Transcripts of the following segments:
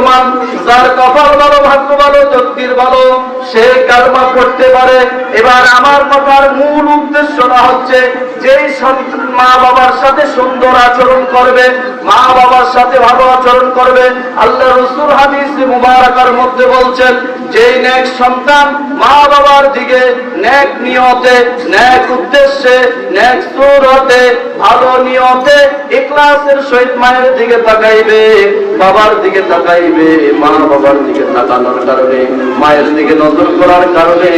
মুসলমান, যার কপাল ভালো, ভাগ্য ভালো তকদির ভালো, সে কালমা পড়তে পারে। এবার আমার কথার মূল উদ্দেশ্যটা হচ্ছে, যেই মা বাবার সাথে সুন্দর আচরণ করবে, মা বাবার সাথে ভালো আচরণ করবে, আল্লাহ রসুল হাদিস মুবারকার মধ্যে বলছেন, যেই নেক সন্তান মা বাবার দিকে ন্যাক নিয়তে, নেক উদ্দেশ্যে, নেক সুরতে, ভালো নিয়তে, ইখলাসের সহিত মায়ের দিকে তাকাইবে, বাবার দিকে তাকাইবে। মা বাবার দিকে তাকানোর কারণে, মায়ের দিকে নজর করার কারণে,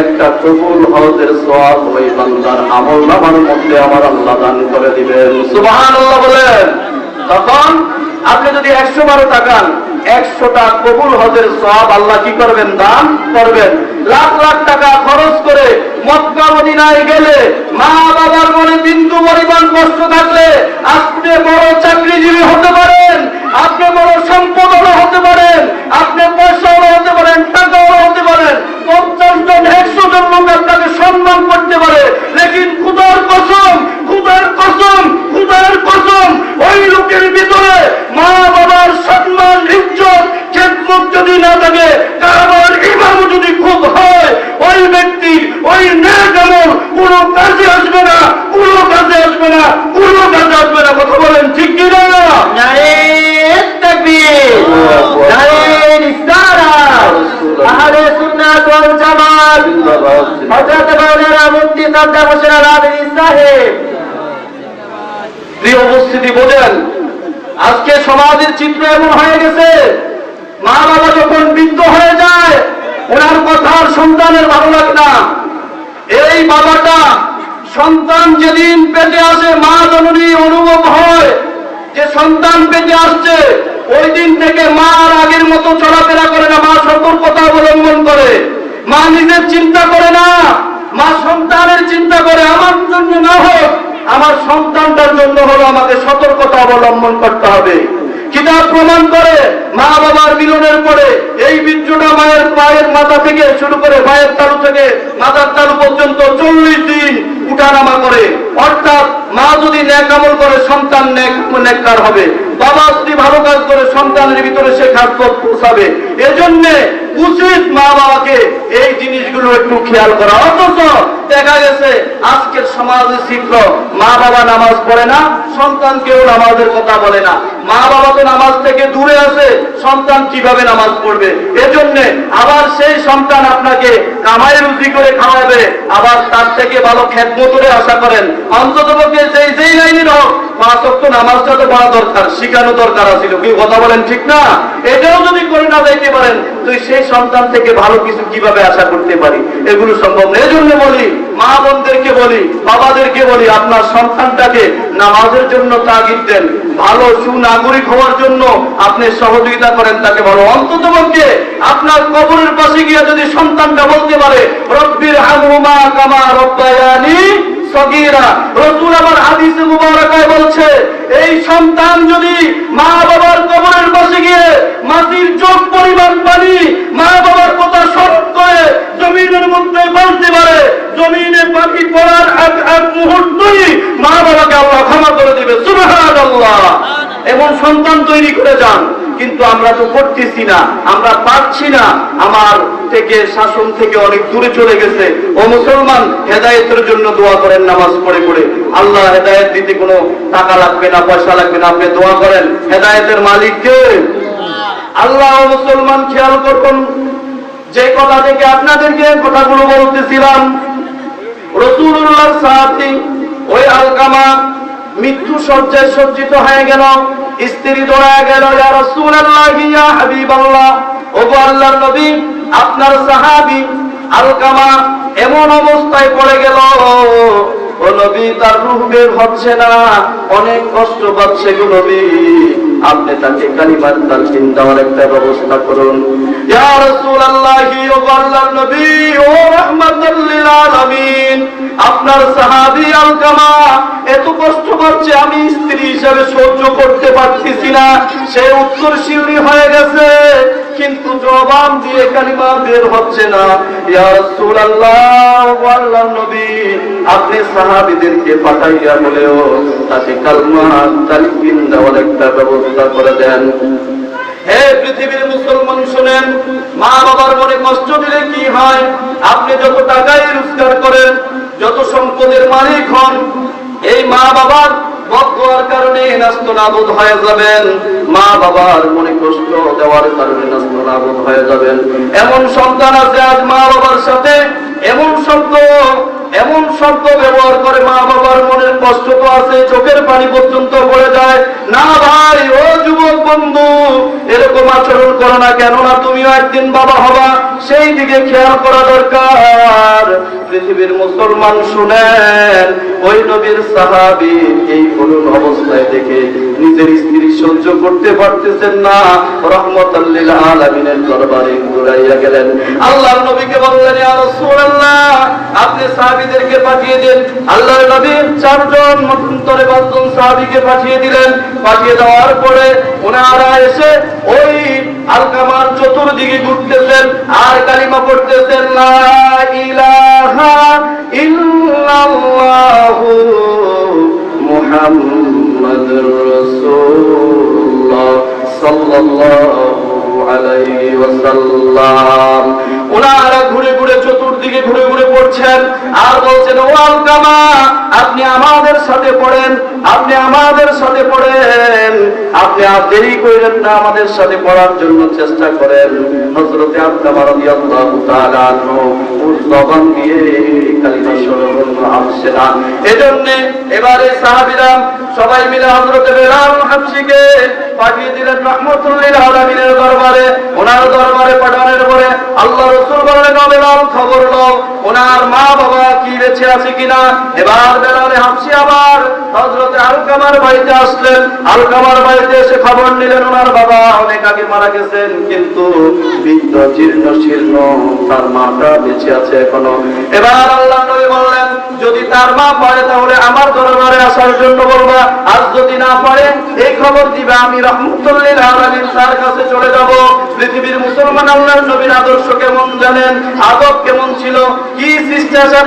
একটা কবুল হজের সওয়াব ওই বান্দার আমল নামার মধ্যে আমার আল্লাহ দান করে দিবেন। সুবহানাল্লাহ বলেন। তখন আপনি যদি একশো বারো তাকান, একশোটা কবুল হজের সব আল্লাহ কি করবেন? দান করবেন। লাখ লাখ টাকা খরচ করে মক্কা মদিনায় গেলে মা বাবার মনে বিন্দু পরিমাণ কষ্ট থাকলে আপনি বড় চাকরিজীবী হতে পারেন আপনি বড় সম্পদ হতে পারেন আপনি পয়সা হতে পারেন টাকা হতে পারেন পঞ্চাশ জন একশো জন লোক আপনাকে সম্মান করতে পারে লেকিন খুদার কসম খুদার কসম খুদার কসম ওই লোকের ভিতরে মা বাবার সম্মান ইজ্জত খেদমত যদি না থাকে কারবার ইমাম যদি খুব হয় ওই ব্যক্তি ওই নেক আমল কোনো কাজে আসবে না কোনো কাজে আসবে না কোনো কাজে আসবে না। কথা বলেন ঠিক কি না? প্রিয় উপস্থিতি বোঝেন আজকে সমাজের চিত্র এমন হয়ে গেছে মা বাবা যখন বৃদ্ধ হয়ে যায়, ওনার কথা আর সন্তানের ভালো লাগে না। এই বাবাটা সন্তান যেদিন পেটে আসে, মা জননী অনুভব হয় যে সন্তান পেটে আসছে, ওই দিন থেকে মা আর আগের মতো চলাফেরা করে না, মা সতর্কতা অবলম্বন করে। মা নিজের চিন্তা করে না, মা সন্তানের চিন্তা করে, আমার জন্য না হোক, আমার সন্তানটার জন্য হলো আমাকে সতর্কতা অবলম্বন করতে হবে। কিতাব প্রমাণ করে মা বাবার মিলনের পরে এই বীর্যটা মায়ের পায়ের মাথা থেকে শুরু করে পায়ের তালু থেকে মাথার তালু পর্যন্ত চল্লিশ দিন উঠানামা করে। অর্থাৎ মা যদি ন্যাক আমল করে, সন্তান ন্যাক নেককার হবে। বাবা যদি ভালো কাজ করে, সন্তানের ভিতরে সে খাদ্য পৌঁছাবে এজন্যে উচিত মা বাবাকে এই জিনিসগুলো একটু খেয়াল করা। অথচ দেখা গেছে, আজকের সমাজে চিত্র মা বাবা নামাজ পড়ে না, সন্তান কেউ নামাজের কথা বলে না। মা বাবা তো নামাজ থেকে দূরে আছে, সন্তান কীভাবে নামাজ পড়বে? এজন্য আবার সেই সন্তান আপনাকে কামাই রুজি করে খাওয়াবে, আবার তার থেকে ভালো খেদমতরে আশা করেন। অন্তত পক্ষে যেই যেই লাইনের হোক পাঁচ অক্ট নামাজটা বাবাদেরকে বলি, আপনার সন্তানটাকে নামাজের জন্য তাগিদ দেন। ভালো সুনাগরিক হওয়ার জন্য আপনি সহযোগিতা করেন তাকে ভালো। অন্তত পক্ষে আপনার কবরের পাশে গিয়ে যদি সন্তানটা বলতে পারে, রব্বির সগীরা রসুল আমার হাদিসে মুবারকায় বলছে এই সন্তান যদি মা বাবার কবরের পাশে গিয়ে মাটির চোখ পরিমাণ পানি মা বাবার কথা স্মরণ করে জমিনের মধ্যে বলতে পারে জমিনে পাখি পড়ার এক এক মুহূর্তই মা বাবাকে আল্লাহ ক্ষমা করে দিবে। সুবহানাল্লাহ। এমন সন্তান তৈরি করে যান কিন্তু আমরা তো করতেছি না আমরা পারছি না আমার থেকে, শাসন থেকে অনেক দূরে চলে গেছে। ও মুসলমান, হেদায়েতের জন্য দোয়া করেন, নামাজ পড়ে পড়ে। আল্লাহ হেদায়েত দিতে কোনো টাকা লাগবে না, পয়সা লাগবে না। আপনি দোয়া করেন, হেদায়েতের মালিক কে? আল্লাহ ও মুসলমান, খেয়াল করুন। যে কথা থেকে আপনাদেরকে কথাগুলো বলতেছিলাম রসুল্লাহ সাহাবি ওই আলকামা মৃত্যু সজ্জায় সজ্জিত হয়ে গেল, স্ত্রী দৌড়ায় গেল, ইয়া রাসূলুল্লাহ, ইয়া হাবিবাল্লাহ, ওগো আল্লাহর নবী আপনার সাহাবী আলকামা এমন অবস্থায় পড়ে গেল, ও নবী, তার রূহ বের হচ্ছে না। অনেক কষ্ট পাচ্ছে গো নবী। আপনি তাকে কালিমার তার চিন্তার একটা ব্যবস্থা করুন। ইয়া রাসূলুল্লাহি ওয়া আল্লাহর নবী, ও রাহমাতুল লিল আলামিন, আপনার সাহাবী আলকামা এত কষ্ট পাচ্ছে, আমি স্ত্রী হিসেবে সহ্য করতে পারতেছি না। সে উত্তরশীলী হয়ে গেছে। কিন্তু জবান দিয়ে কালিমা বের হচ্ছে না। আপনি সাহাবীদেরকে পাঠাইয়া বলেও তাকে কালমা তালকিন দেওয়ার একটা ব্যবস্থা করে দেন। হে পৃথিবীর মুসলমান শুনেন মা বাবার মনে কষ্ট দিলে কি হয়? আপনি যত টাকাই রোজগার করেন, যত সম্পদের মালিক হন, এই মা বাবার বদয়ার কারণে নাস্ত নাবুদ হয়ে যাবেন। মা বাবার মনে কষ্ট দেওয়ার কারণে নাস্ত নাবুদ হয়ে যাবেন। এমন সন্তান আছে আজ মা বাবার সাথে। এমন শব্দ এমন শব্দ ব্যবহার করে মা বাবার মনের কষ্ট তো আছে, চোখের পানি পর্যন্ত পড়ে যায়। না ভাই, ও যুবক বন্ধু, এরকম আচরণ করো না কেননা তুমিও একদিন বাবা হবা। সেই দিকে খেয়াল করা দরকার। পৃথিবীর মুসলমান শুনেন, ওই নবীর সাহাবি এই করুণ অবস্থায় দেখে নিজের স্ত্রী সহ্য করতে পারতেছেন না। রহমতাল্লিল আলামিনের দরবারে ঘুরাইয়া গেলেন। আল্লাহর নবীকে বললেন আপনি সাহাবীদেরকে পাঠিয়ে দেন। আল্লাহর নবী চারজন মন্তরে পাঁচজন সাহাবীকে পাঠিয়ে দিলেন। পাঠিয়ে দেওয়ার পরে ওনারা এসে ওই আলকামার চতুর্দিকে ঘুরতেছেন, আর কালিমা পড়তেছেন, লা ইলাহা আলাইহি ওয়াসাল্লাম। ওনারা ঘুরে ঘুরে চতুর্দিকে ঘুরে ঘুরে পড়ছেন। আর বলছেন ও আলকামা আপনি আমাদের সাথে পড়েন, আপনি আমাদের সাথে পড়েন, আপনি আর দেরি করেন না আমাদের সাথে পড়ার জন্য চেষ্টা করেন। আলকামা রাদিয়াল্লাহু তাআলা দিয়ে কালিমা এজন্য এবারে সবাই মিলে হযরতে বেলাল পাঠিয়ে দিলেন রহমতুল্লিল আলামিনের দরবারে। ওনার দরবারে, পাঠানোর পরে আল্লাহ রাসূল বললেন বেলাল, খবর নাও। ওনার মা বাবা কি আছে কিনা? এবার আবার হযরতে আলকামার বাড়িতে আসলেন। আলকামার বাড়িতে এসে খবর নিলেন, ওনার বাবা অনেক আগে মারা গেছেন, কিন্তু বৃদ্ধ জীর্ণ শীর্ণ তার মাটা বেঁচে আছে এখনও। এবার আল্লাহ নবী বললেন, যদি তার মা পারে, তাহলে আমার দরবারে আসার জন্য বলবা। আর যদি না পারে, এই খবর দিবে, আমি রহমতুল্লিল আলামিন তার কাছে চলে যাব। পৃথিবীর মুসলমান আল্লাহ নবীর আদর্শ কেমন জানেন? আদব কেমন ছিল? কি শিষ্টাচার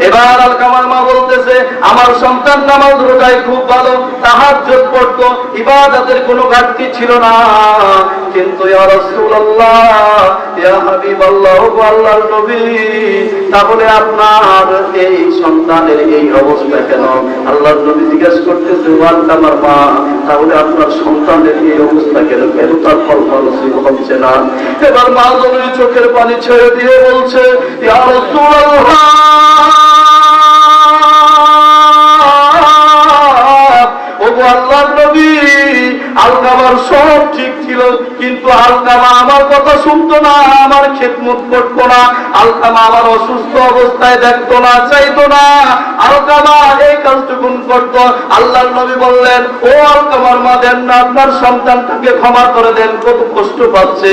এবার আলকামার মা বলতেছে, আমার সন্তান রোজায় খুব ভালো, তাহাজ্জুদ পড়তো, ইবাদতের কোনো ঘাটতি ছিল না। কিন্তু তাহলে আপনার এই সন্তানের এই অবস্থা কেন? আল্লাহর নবী জিজ্ঞেস করতেছে ও আলকামার মা তাহলে আপনার সন্তানের এই অবস্থা কেন? কেন তার ফল ফল হচ্ছে না? এবার মা জনের চোখের পানি ছেড়ে দিয়ে বলছে ও আল্লাহ নবী! আলকামার সব ঠিক ছিল, কিন্তু আলকামা আমার কথা শুনতো না, আমার খেদমত করতো না, আলকামা আমার অসুস্থ অবস্থায় দেখতো না, চাইতো না। আলকামা এই কাজটুকুন করতো? আল্লাহর নবী বললেন, ও আলকামার মা, দেন না, আপনার সন্তানটাকে ক্ষমা করে দেন কত কষ্ট পাচ্ছে।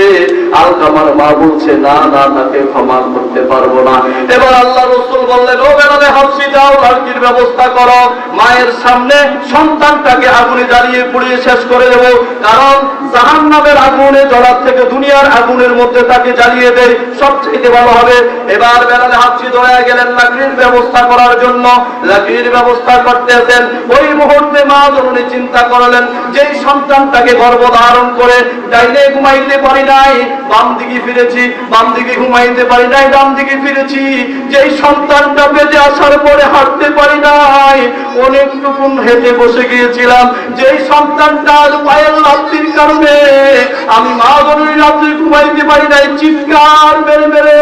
আলকামার মা বলছে, না না, তাকে ক্ষমা করতে পারব না। এবার আল্লাহ রসুল বললেন, ও বেলালে হাফসি, যাও লাড়কির ব্যবস্থা করো। মায়ের সামনে সন্তানটাকে আগুনে জ্বালিয়ে পুড়িয়ে শেষ করে দেব, কারণ জাহান নামের আগুনে জড়ার থেকে দুনিয়ার আগুনের মধ্যে তাকে জ্বালিয়ে দেয় সবচেয়ে ভালো হবে, এবার বেলালে হাফসি দয়া গেলেন লাকড়ির ব্যবস্থা করার জন্য। লাকড়ির ব্যবস্থা করতেছেন। ওই মুহূর্তে মা জননী চিন্তা করলেন, যেই সন্তানটাকে গর্ভ ধারণ করে ডাইনে ঘুমাইতে পারি নাই, বাম দিকে ফিরেছি, বাম দিকে ঘুমাইতে পারি নাই, ডান দিকে ফিরেছি। যেই সন্তানটা পেটে আসার পরে হাঁটতে পারি নাই, অনেকটুকুন হেঁটে বসে গিয়েছিলাম। যেই সন্তানটা পায়ের রাত্রির কারণে। আমি মা গরুর রাত্রি ঘুমাইতে পারি নাই চিৎকার মেরে মেরে।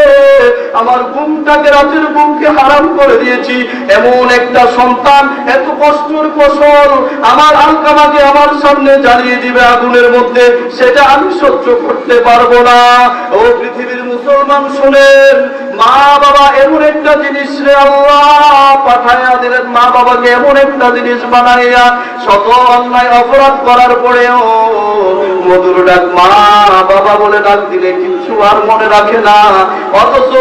আমার ঘুমটাকে রাতের ঘুমকে হারাম করে দিয়েছি। এমন একটা সন্তান, এত কষ্টের ফসল আমার আলকামাকে আমার সামনে জ্বালিয়ে দিবে আগুনের মধ্যে, সেটা আমি সহ্য করতে পারব না। ও পৃথিবীর মুসলমান, শুনেন মা বাবা এমন একটা জিনিস রে আল্লাহ পাঠাইয়া দিলেন মা বাবাকে এমন একটা জিনিস বানাইয়া শত অন্যায় অপরাধ করার পরেও মধুর ডাক মা, বাবা বলে ডাক দিলে কিছু আর মনে রাখে না। অথচ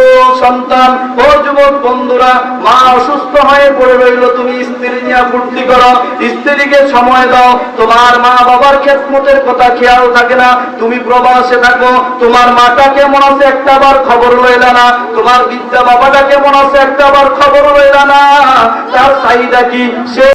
সন্তান ও যুবক বন্ধুরা, মা অসুস্থ হয়ে পড়ে রইল, তুমি স্ত্রী নিয়ে ফুর্তি করো, স্ত্রীকে সময় দাও। তোমার মা বাবার খেদমতের কথা খেয়াল থাকে না। তুমি প্রবাসে থাকো, তোমার মাটা কেমন আছে একটা বার খবর লইলা না। তোমার বিদ্যা বাবাটা কেমন আছে একটা বার খবর লইলা না। তার চাহিদা কি? সে